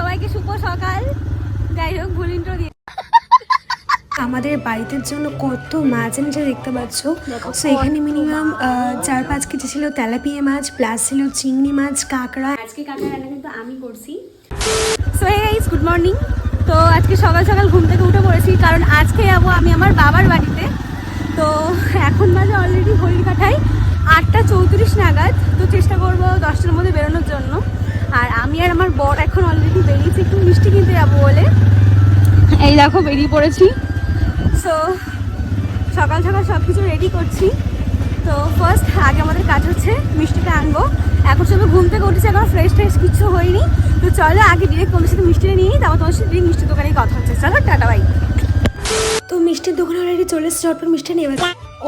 সবাইকে শুভ সকাল। যাই হোক ভুল intro দিয়ে আমাদের বাড়িতে জন্য কত মাছ আমি এনেছে দেখতে পাচ্ছ। সো এখানে মিনিমাম চার পাঁচ কেজি ছিল তেলাপিয়া মাছ প্লাস ছিল চিংড়ি মাছ কাঁকড়া। আজকে কাঁকড়া রান্না কিন্তু আমি করছি। So hey guys good morning তো আজকে সকাল সকাল ঘুম থেকে উঠে পড়েছি কারণ আজকে যাব আমি আমার বাবার বাড়িতে। তো এখন বাজে অলরেডি ঘড়ির কাঠায় আটটা চৌত্রিশ নাগাদ। তো চেষ্টা করব দশটার মধ্যে বেরোনোর জন্য আর আমি আর আমার বর এখন অলরেডি বেরিয়েছে একটু মিষ্টি কিনতে যাব বলে। এই দেখো বেরিয়ে পড়েছি। সো সকাল সকাল সব কিছু রেডি করছি। তো ফার্স্ট আগে আমাদের কাজ হচ্ছে মিষ্টিটা আনব। এখন সবাই ঘুম থেকে উঠেছে এখন ফ্রেশ ট্রেশ কিছু হয়নি। তো চলো আগে ডিরেক্ট তোমার সাথে মিষ্টিটা নিয়ে নিই তারপর তোমার সাথে মিষ্টির দোকানেই কথা হচ্ছে। চলো টাটা বাই তো মিষ্টির দোকানে অলরেডি চলে এসেছে চটপট মিষ্টি নেবে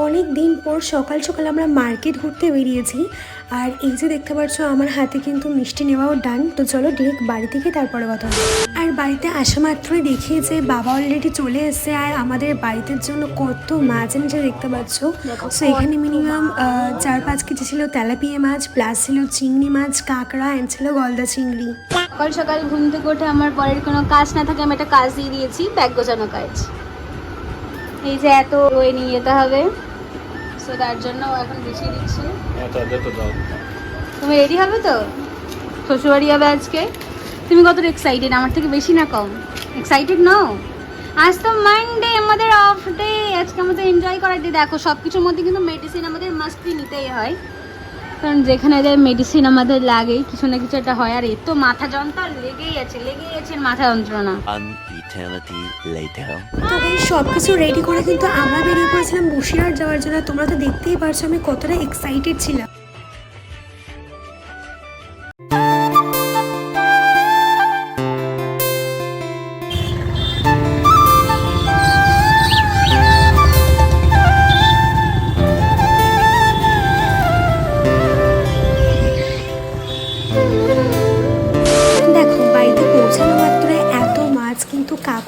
অনেক দিন পর সকাল সকাল আমরা মার্কেট ঘুরতে বেরিয়েছি। আর এই যে দেখতে পাচ্ছ আমার হাতে কিন্তু মিষ্টি নেওয়াও ডান তো চলো ডিরেক্ট বাড়ি থেকে তারপরে কথা আর বাড়িতে আসা মাত্রই দেখি যে বাবা অলরেডি চলে এসেছে আর আমাদের বাড়িতে জন্য কত মাছ এনেছে দেখতে পাচ্ছ। সো এখানে মিনিমাম চার পাঁচ কেজি ছিল তেলাপিয়া মাছ প্লাস ছিল চিংড়ি মাছ কাঁকড়া অ্যান্ড ছিল গলদা চিংড়ি। সকাল সকাল ঘুম থেকে উঠে আমার পরের কোনো কাজ না থাকে আমি একটা কাজ দিয়ে দিয়েছি ব্যাগ গোছানো কাজ। এই যে এত ওয়ে নিয়ে যেতে হবে। সো তার জন্য এখন বেশি দিচ্ছে। দাও। তুমি রেডি হবে তো? শ্বশুরবাড়ি হবে আজকে? তুমি কত এক্সাইটেড আমার থেকে বেশি না কম? এক্সাইটেড নও? আজ তো মানডে আমাদের অফ ডে আজকে আমাদের এনজয় করার ডে দেখো সব কিছুর মধ্যে কিন্তু মেডিসিন আমাদের মাস্টলি নিতেই হয়। কারণ যেখানে যায় মেডিসিন আমাদের লাগে কিছু না কিছু একটা হয়। আর এর তো মাথা যন্ত্রণা লেগেই আছে লেগেই আছে মাথা যন্ত্রণা। An তো এই সব কিছু রেডি করে কিন্তু আমরা বেরিয়ে পড়েছিলাম বসিরহাট যাওয়ার জন্য। তোমরা তো দেখতেই পারছ আমি কতটা এক্সাইটেড ছিলাম।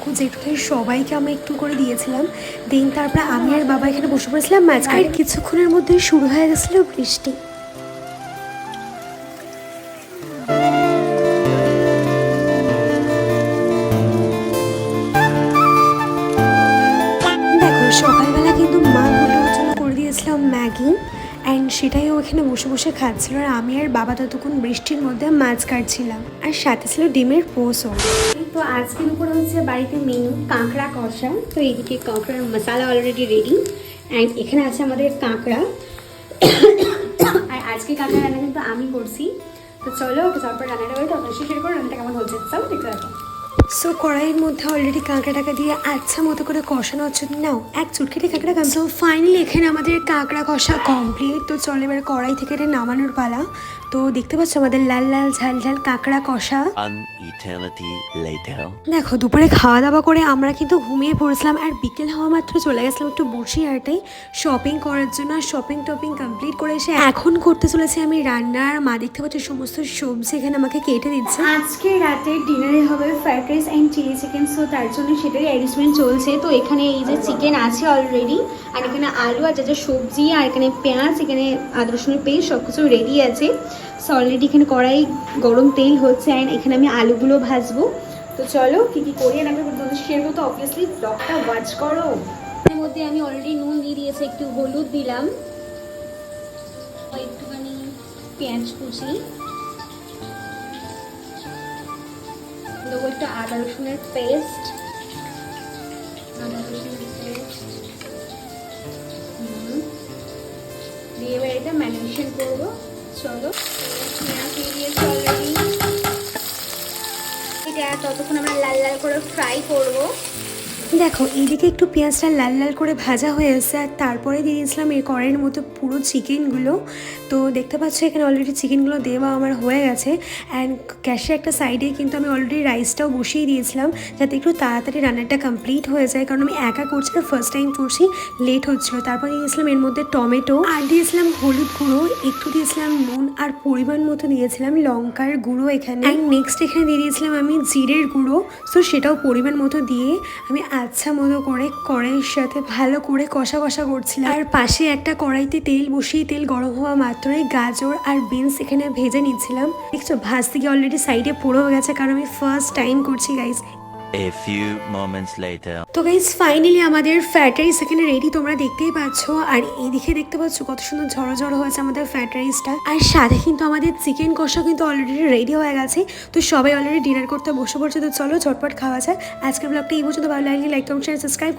কাকু জেঠুকে সবাইকে আমি একটু করে দিয়েছিলাম। দিন তারপরে আমি আর বাবা এখানে বসে পড়েছিলাম ম্যাচ আর কিছুক্ষণের মধ্যেই শুরু হয়ে গেছিল বৃষ্টি। সেটাই ও এখানে বসে বসে খাচ্ছিল আর আমি আর বাবা ততক্ষণ বৃষ্টির মধ্যে মাছ কাটছিলাম। আর সাথে ছিল ডিমের পোসও তো আজকে দুপুরে হচ্ছে বাড়িতে মেনু, কাঁকড়া, কষা। তো এইদিকে কাঁকড়ার মশালা অলরেডি রেডি অ্যান্ড এখানে আছে আমাদের কাঁকড়া। আর আজকে কাঁকড়া রান্না কিন্তু আমি করছি। তো চলো, তারপর রান্নাটা করে তখন শেয়ার করো রান্নাটা কেমন হচ্ছে? চলো, দেখতে থাকো। সো কড়াইয়ের মধ্যে অলরেডি কাঁকড়া টাকা দিয়ে আচ্ছা মতো করে কষানো হচ্ছে নাও এক চুটকিতে কাঁকড়া কাম সো ফাইনালি এখানে আমাদের কাঁকড়া কষা কমপ্লিট তো চলো এবার কড়াই থেকে এটা নামানোর পালা। তো দেখতে পাচ্ছ আমাদের লাল লাল ঝাল ঝাল কাঁকড়া কষা. দেখো দুপুরে খাওয়া দাওয়া করে আমরা কিন্তু ঘুমিয়ে পড়েছিলাম আর বিকেল হওয়া মাত্র চলে গেছিলাম একটু বসি বসিরহাটে। শপিং করার জন্য শপিং টপিং কমপ্লিট করে এসে এখন করতে চলেছি আমি রান্নার। মা দেখতে পাচ্ছি সমস্ত সবজি এখানে আমাকে কেটে দিচ্ছে। আজকে রাতে ডিনারে হবে fried rice and chilli chicken so তার জন্য সেটারই অ্যারেঞ্জমেন্ট চলছে। তো এখানে এই যে চিকেন আছে অলরেডি আর এখানে আলু আর যা যা সবজি আর এখানে পেঁয়াজ, এখানে আদা, রসুনের পেস্ট সব কিছু রেডি আছে। সো অলরেডি এখানে কড়াই গরম তেল হচ্ছে অ্যান্ড এখানে আমি আলুগুলো ভাজবো। তো চলো কী কী করি আর আমি তোমাদের শেয়ার করতে অবভিয়াসলি ব্লগটা ওয়াচ করো। এর মধ্যে আমি অলরেডি নুন দিয়ে দিয়েছি, একটু হলুদ দিলাম। একটুখানি পেঁয়াজ কুচি। দেবো একটু আদা রসুনের পেস্ট আদা রসুনের পেস্ট দিয়ে এবার এটা ম্যারিনেশন করব। চলো, পেঁয়াজ দিয়ে দিয়েছি অলরেডি এটা ততক্ষণ আমরা লাল লাল করে ফ্রাই করব। দেখো, এইদিকে একটু পেঁয়াজটা লাল লাল করে ভাজা হয়ে এসেছে আর তারপরে দিয়ে দিয়েছিলাম এই কড়াইয়ের মতো পুরো চিকেনগুলো। তো দেখতে পাচ্ছ, এখানে অলরেডি চিকেনগুলো দেওয়া আমার হয়ে গেছে। অ্যান্ড গ্যাসের একটা সাইডে কিন্তু আমি অলরেডি রাইসটাও বসিয়ে দিয়েছিলাম, যাতে একটু তাড়াতাড়ি রান্নাটা কমপ্লিট হয়ে যায়। কারণ আমি একা করছি আর ফার্স্ট টাইম করছি লেট হচ্ছিল। তারপর দিয়েছিলাম এর মধ্যে টমেটো, আর দিয়েছিলাম হলুদ গুঁড়ো, একটু দিয়েছিলাম নুন, আর পরিমাণ মতো দিয়েছিলাম লঙ্কার গুঁড়ো এখানে। অ্যান্ড নেক্সট এখানে দিয়ে দিয়েছিলাম আমি জিরের গুঁড়ো সো সেটাও পরিমাণ মতো দিয়ে আমি আচ্ছা মতো করে কড়াইয়ের সাথে ভালো করে কষা কষা করছিলাম। আর পাশে একটা কড়াইতে তেল বসিয়ে তেল গরম হওয়া মাত্রই গাজর আর বিনস এখানে ভেজে নিচ্ছিলাম। দেখছ ভাজ থেকে অলরেডি সাইডে পুড়েও গেছে, কারণ আমি ফার্স্ট টাইম করছি গাইজ A few moments later. তো গাইজ ফাইনালি আমাদের ফ্যাট রাইস এখানে রেডি তোমরা দেখতেই পাচ্ছ। আর এইদিকে দেখতে পাচ্ছ কত সুন্দর ঝড়ো ঝড়ো হয়েছে আমাদের ফ্যাট রাইসটা আর সাথে কিন্তু আমাদের চিকেন কষা কিন্তু অলরেডি রেডি হয়ে গেছে। তো সবাই অলরেডি ডিনার করতে বসে পড়ছে, তো চলো ঝটপট খাওয়া যায় আজকের ব্লগটা এই পর্যন্ত, ভালো লাগলে লাইক কমেন্ট সাবস্ক্রাইব